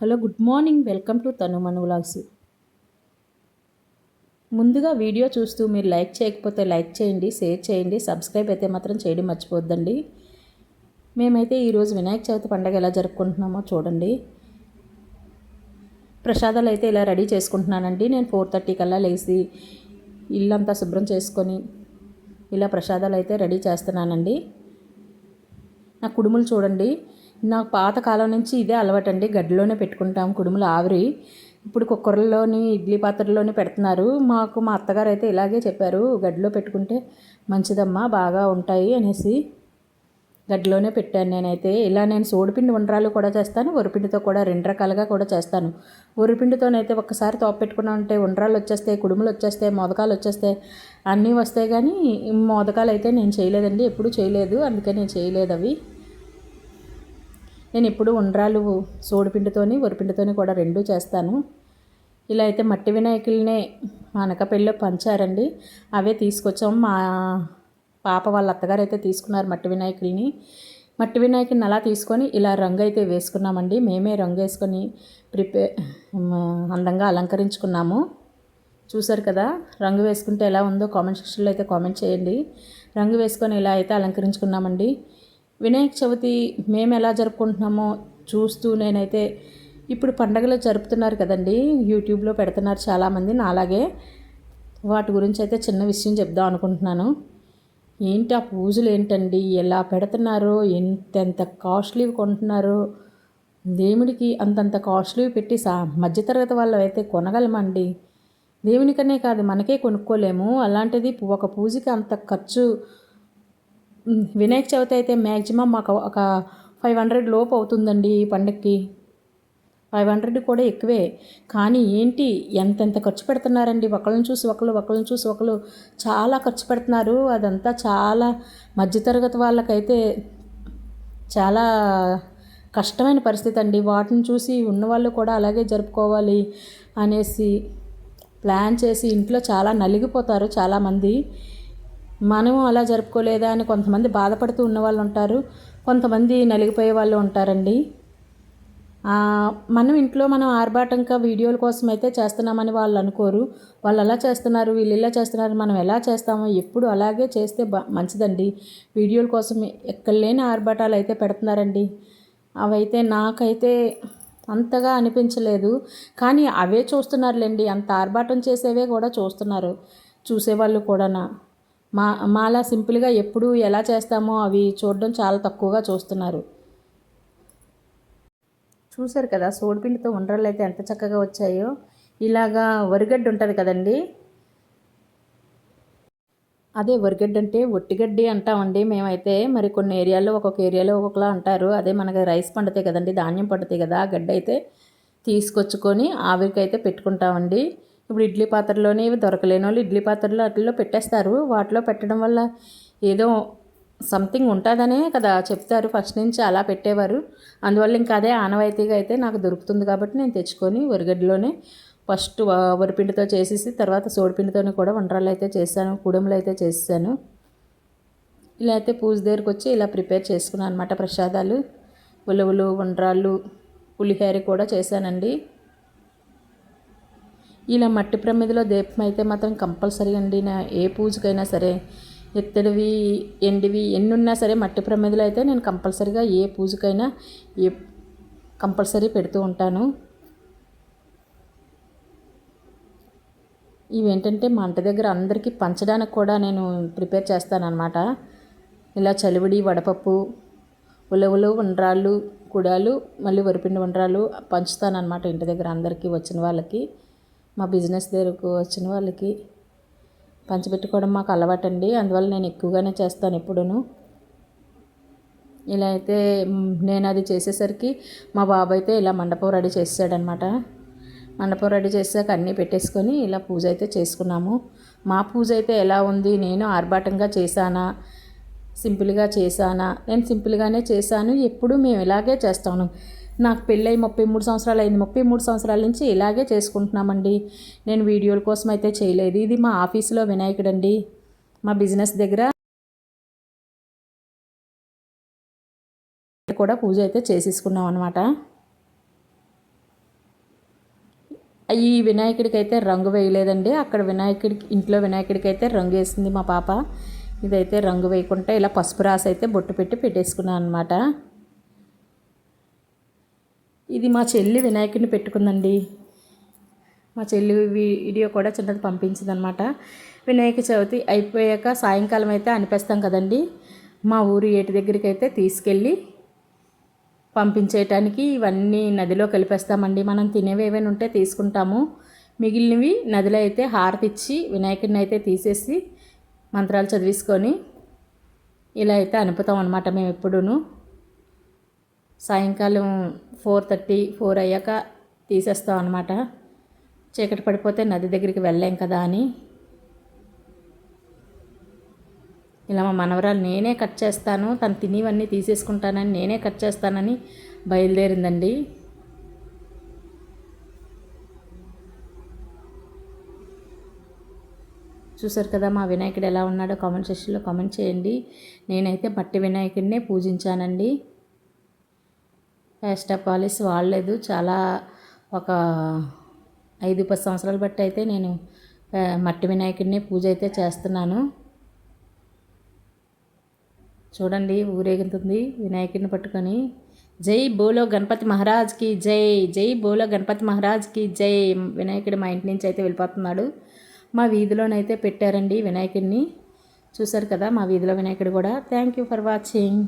Hello good morning. Welcome to తను మన vlogs. ముందుగా వీడియో చూస్తూ మీరు లైక్ చేయకపోతే లైక్ చేయండి షేర్ చేయండి సబ్స్క్రైబ్ అయితే మాత్రం చేయడం మర్చిపోద్దండి మేమైతే ఈరోజు వినాయక చవితి పండగ ఎలా జరుపుకుంటున్నామో చూడండి. ప్రసాదాలు అయితే ఇలా రెడీ చేసుకుంటున్నానండి. నేను ఫోర్ థర్టీ కల్లా లేచి ఇల్లంతా శుభ్రం చేసుకొని ఇలా ప్రసాదాలు అయితే రెడీ చేస్తున్నానండి. నా కుడుములు చూడండి. నాకు పాతకాలం నుంచి ఇదే అలవాటండి. గడ్డిలోనే పెట్టుకుంటాం కుడుములు ఆవిరి. ఇప్పుడు కుక్కర్లోని ఇడ్లీ పాత్రలోనే పెడుతున్నారు. మాకు మా అత్తగారు అయితే ఇలాగే చెప్పారు గడ్డిలో పెట్టుకుంటే మంచిదమ్మా బాగా ఉంటాయి అనేసి గడ్డిలోనే పెట్టాను నేనైతే. ఇలా నేను సోడిపిండి ఉండరాలు కూడా చేస్తాను ఒరిపిండితో కూడా రెండు రకాలుగా కూడా చేస్తాను. ఒరిపిండితోనైతే ఒక్కసారి తోప పెట్టుకున్నా ఉంటే ఉండరాలు వచ్చేస్తాయి కుడుములు వచ్చేస్తాయి మోదకాలు వచ్చేస్తాయి. అన్నీ వస్తాయి కానీ మోదకాలు అయితే నేను చేయలేదండి ఎప్పుడూ చేయలేదు. అందుకే నేను చేయలేదు అవి. నేను ఎప్పుడు ఉండ్రాలు సోడిపిండితోని వరిపిండితోని కూడా రెండూ చేస్తాను. ఇలా అయితే మట్టి వినాయకులనే మా అనకపల్లిలో పంచారండి. అవే తీసుకొచ్చాం. మా పాప వాళ్ళ అత్తగారు అయితే తీసుకున్నారు మట్టి వినాయకుల్ని. మట్టి వినాయకుని అలా తీసుకొని ఇలా రంగు అయితే వేసుకున్నామండి. మేమే రంగు వేసుకొని ప్రిపేర్ అందంగా అలంకరించుకున్నాము. చూసారు కదా రంగు వేసుకుంటే ఎలా ఉందో కామెంట్ సెక్షన్లో అయితే కామెంట్ చేయండి. రంగు వేసుకొని ఇలా అయితే అలంకరించుకున్నామండి. వినాయక చవితి మేము ఎలా జరుపుకుంటున్నామో చూస్తూ నేనైతే ఇప్పుడు పండగలు జరుపుతున్నారు కదండి. యూట్యూబ్లో పెడుతున్నారు చాలామంది. నాలాగే వాటి గురించి అయితే చిన్న విషయం చెప్దాం అనుకుంటున్నాను. ఏంటి ఆ పూజలు ఏంటండి? ఎలా పెడుతున్నారో? ఎంతెంత కాస్ట్లీ కొంటున్నారో? దేవుడికి అంతంత కాస్ట్లీ పెట్టి సా మధ్యతరగతి వాళ్ళు అయితే కొనగలమండి. దేవునికనే కాదు మనకే కొనుక్కోలేము. అలాంటిది ఒక పూజకి అంత ఖర్చు వినాయక చవితి అయితే మ్యాక్సిమం మాకు ఒక ఫైవ్ హండ్రెడ్ లోపు అవుతుందండి ఈ పండగకి ఫైవ్ హండ్రెడ్ కూడా ఎక్కువే. కానీ ఏంటి ఎంతెంత ఖర్చు పెడుతున్నారండి? ఒకళ్ళని చూసి ఒకళ్ళు ఒకళ్ళని చూసి ఒకళ్ళు చాలా ఖర్చు పెడుతున్నారు. అదంతా చాలా మధ్యతరగతి వాళ్ళకైతే చాలా కష్టమైన పరిస్థితి అండి. వాటిని చూసి ఉన్నవాళ్ళు కూడా అలాగే జరుపుకోవాలి అనేసి ప్లాన్ చేసి ఇంట్లో చాలా నలిగిపోతారు చాలామంది. మనము అలా జరుపుకోలేదా అని కొంతమంది బాధపడుతూ ఉన్న వాళ్ళు ఉంటారు. కొంతమంది నలిగిపోయే వాళ్ళు ఉంటారండి. మనం ఇంట్లో మనం ఆర్భాటంగా వీడియోల కోసం అయితే చేస్తున్నామని వాళ్ళు అనుకోరు. వాళ్ళు అలా చేస్తున్నారు వీళ్ళు ఇలా చేస్తున్నారు మనం ఎలా చేస్తామో ఎప్పుడు అలాగే చేస్తే మంచిదండి. వీడియోల కోసం ఎక్కడ లేని ఆర్భాటాలు అయితే పెడుతున్నారండి. అవైతే నాకైతే అంతగా అనిపించలేదు. కానీ అవే చూస్తున్నారులేండి. అంత ఆర్భాటం చేసేవే కూడా చూస్తున్నారు. చూసేవాళ్ళు కూడా మా మాలా సింపుల్గా ఎప్పుడు ఎలా చేస్తామో అవి చూడడం చాలా తక్కువగా చూస్తున్నారు. చూశారు కదా సోడిపిండితో ఉండరాలు అయితే ఎంత చక్కగా వచ్చాయో. ఇలాగా వరిగడ్డ ఉంటుంది కదండి. అదే వరిగడ్డ అంటే ఒట్టిగడ్డి అంటామండి మేమైతే. మరి కొన్ని ఏరియాలో ఒక్కొక్క ఏరియాలో ఒక్కొక్కలా అంటారు. అదే మనకి రైస్ పండుతాయి కదండి ధాన్యం పండుతాయి కదా గడ్డ అయితే తీసుకొచ్చుకొని ఆవిరికైతే పెట్టుకుంటామండి. ఇప్పుడు ఇడ్లీ పాత్రలోనే ఇవి దొరకలేని వాళ్ళు ఇడ్లీ పాత్రలో అట్లలో పెట్టేస్తారు. వాటిలో పెట్టడం వల్ల ఏదో సంథింగ్ ఉంటుందనే కదా చెప్తారు. ఫస్ట్ నుంచి అలా పెట్టేవారు. అందువల్ల ఇంకా అదే ఆనవాయితీగా అయితే నాకు దొరుకుతుంది కాబట్టి నేను తెచ్చుకొని వరిగడ్డలోనే ఫస్ట్ వరిపిండితో చేసేసి తర్వాత సోడిపిండితోనే కూడా వంటరాలు అయితే చేశాను కుడుములు అయితే చేశాను ఇలా అయితే పూజ దగ్గరికి వచ్చి ఇలా ప్రిపేర్ చేసుకున్నాను అనమాట ప్రసాదాలు. ఉలవలు వండ్రాళ్ళు పులిహోర కూడా చేశానండి. ఇలా మట్టి ప్రమిదిలో దీపం అయితే మాత్రం కంపల్సరీ అండి. నా ఏ పూజకైనా సరే ఎత్తడివి ఎండివి ఎన్ని ఉన్నా సరే మట్టి ప్రమిదిలో అయితే నేను కంపల్సరీగా ఏ పూజకైనా ఏ కంపల్సరీ పెడుతూ ఉంటాను. ఇవేంటంటే మా ఇంటి దగ్గర అందరికీ పంచడానికి కూడా నేను ప్రిపేర్ చేస్తానన్నమాట. ఇలా చలివిడి వడపప్పు ఉలవలు ఉండ్రాళ్ళు కుడాలు మళ్ళీ వరిపిండి ఉండ్రాలు పంచుతానమాట ఇంటి దగ్గర అందరికీ వచ్చిన వాళ్ళకి. మా బిజినెస్ దగ్గరకు వచ్చిన వాళ్ళకి పంచిపెట్టుకోవడం మాకు అలవాటండి. అందువల్ల నేను ఎక్కువగానే చేస్తాను ఎప్పుడూ ఇలా అయితే నేను అది చేసేసరికి మా బాబు అయితే ఇలా మండపం రెడీ చేసాడనమాట మండపం రెడీ చేసాక అన్నీ పెట్టేసుకొని ఇలా పూజ అయితే చేసుకున్నాము. మా పూజ అయితే ఎలా ఉంది? నేను ఆర్భాటంగా చేశానా? సింపుల్గా చేశానా? నేను సింపుల్గానే చేశాను. ఎప్పుడు మేము ఇలాగే చేస్తాను. నాకు పెళ్ళై ముప్పై మూడు సంవత్సరాలు అయింది. ముప్పై మూడు సంవత్సరాల నుంచి ఇలాగే చేసుకుంటున్నామండి. నేను వీడియోల కోసం అయితే చేయలేదు. ఇది మా ఆఫీసులో వినాయకుడు అండి మా బిజినెస్ దగ్గర కూడా పూజ అయితే చేసేసుకున్నాం అనమాట ఈ వినాయకుడికి అయితే రంగు వేయలేదండి. అక్కడ వినాయకుడికి ఇంట్లో వినాయకుడికి అయితే రంగు వేసింది మా పాప. ఇదైతే రంగు వేయకుండా ఇలా పసుపు రాసి అయితే బొట్టు పెట్టి పెట్టేసుకున్నాను అనమాట ఇది మా చెల్లి వినాయకుడిని పెట్టుకుందండి. మా చెల్లి వీడియో కూడా చిన్నది పంపించిందనమాట వినాయక చవితి అయిపోయాక సాయంకాలం అయితే అనిపిస్తాం కదండి. మా ఊరు ఏటి దగ్గరికి అయితే తీసుకెళ్ళి పంపించేయటానికి ఇవన్నీ నదిలో కలిపేస్తామండి. మనం తినేవి ఏమైనా ఉంటే తీసుకుంటాము. మిగిలినవి నదిలో అయితే హారతి ఇచ్చి వినాయకుడిని అయితే తీసేసి మంత్రాలు చదివిసుకొని ఇలా అయితే అనుపుతాం అనమాట మేము ఎప్పుడూను. సాయంకాలం ఫోర్ థర్టీ ఫోర్ అయ్యాక తీసేస్తాం అనమాట చీకటి పడిపోతే నది దగ్గరికి వెళ్ళాం కదా అని. ఇలా మా మనవరాలు నేనే కట్ చేస్తాను తను తినివన్నీ తీసేసుకుంటానని నేనే కట్ చేస్తానని బయలుదేరిందండి. చూసారు కదా మా వినాయకుడు ఎలా ఉన్నాడో కామెంట్ సెక్షన్లో కామెంట్ చేయండి. నేనైతే బట్టి వినాయకుడినే పూజించానండి. ఫస్ట్ ఆఫ్ పాలిస్ వాడలేదు. చాలా ఒక ఐదు పది సంవత్సరాలు బట్టి అయితే నేను మట్టి వినాయకుడిని పూజ అయితే చేస్తున్నాను. చూడండి ఊరేగుతుంది వినాయకుడిని పట్టుకొని. జై బోలో గణపతి మహారాజ్కి జై జై బోలో గణపతి మహారాజ్కి జై. వినాయకుడు మా ఇంటి నుంచి అయితే వెళ్ళిపోతున్నాడు. మా వీధిలోనైతే పెట్టారండి వినాయకుడిని. చూశారు కదా మా వీధిలో వినాయకుడు కూడా. Thank you for watching